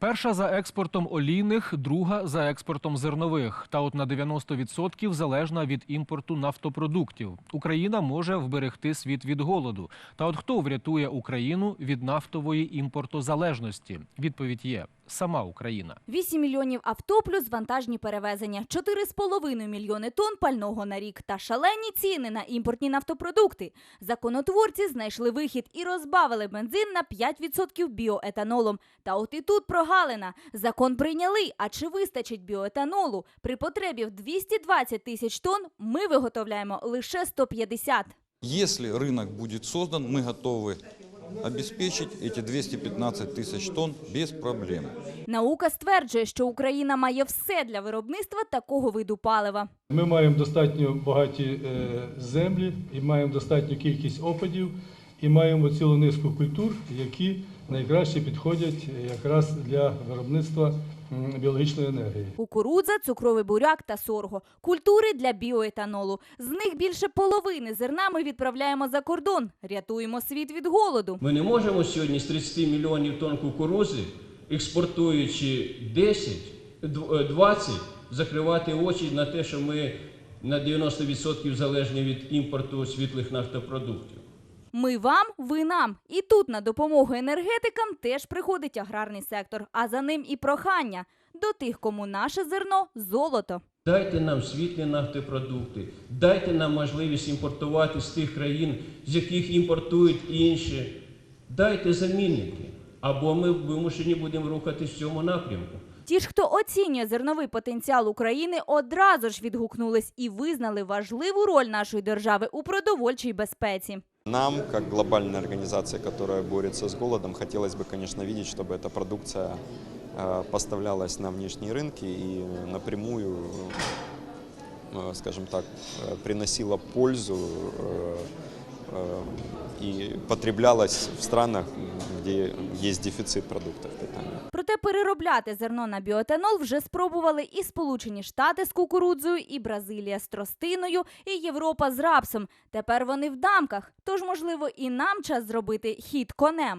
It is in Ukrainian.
Перша за експортом олійних, друга за експортом зернових. Та от на 90% залежна від імпорту нафтопродуктів. Україна може вберегти світ від голоду. Та от хто врятує Україну від нафтової імпортозалежності? Відповідь є сама Україна. 8 мільйонів авто плюс вантажні перевезення, 4,5 мільйони тонн пального на рік та шалені ціни на імпортні нафтопродукти. Законотворці знайшли вихід і розбавили бензин на 5% біоетанолом. Та от і тут прогалина. Закон прийняли. А чи вистачить біоетанолу? При потребі в 220 тисяч тонн ми виготовляємо лише 150. Если рынок будет создан, мы готовы обеспечить эти 215 тысяч тонн без проблем. Наука стверджує, що Україна має все для виробництва такого виду палива. Ми маємо достатньо багаті е, землі і маємо достатню кількість опадів, і маємо цілу низку культур, які найкраще підходять якраз для виробництва біологічної енергії. Кукурудза, цукровий буряк та сорго – культури для біоетанолу. З них більше половини зерна ми відправляємо за кордон. Рятуємо світ від голоду. Ми не можемо сьогодні з 30 мільйонів тонн кукурузи, експортуючи 10, дв- е, 20, закривати очі на те, що ми на 90% залежні від імпорту світлих нафтопродуктів. Ми вам, ви нам. І тут на допомогу енергетикам теж приходить аграрний сектор, а за ним і прохання до тих, кому наше зерно – золото. Дайте нам світлі нафтопродукти, дайте нам можливість імпортувати з тих країн, з яких імпортують інші. Дайте замінники, або ми вимушені будемо рухатись в цьому напрямку. Ті ж, хто оцінює зерновий потенціал України, одразу ж відгукнулись і визнали важливу роль нашої держави у продовольчій безпеці. Нам, как глобальная организация, которая борется с голодом, хотелось бы, конечно, видеть, чтобы эта продукция э, поставлялась на внешние рынки и напрямую, э, скажем так, э, приносила пользу и потреблялась в странах, где есть дефицит продуктов питания. Проте переробляти зерно на біотенол вже спробували і Сполучені Штати з кукурудзою, і Бразилія з тростиною, і Європа з рапсом. Тепер вони в дамках. Тож, можливо, і нам час зробити хід конем.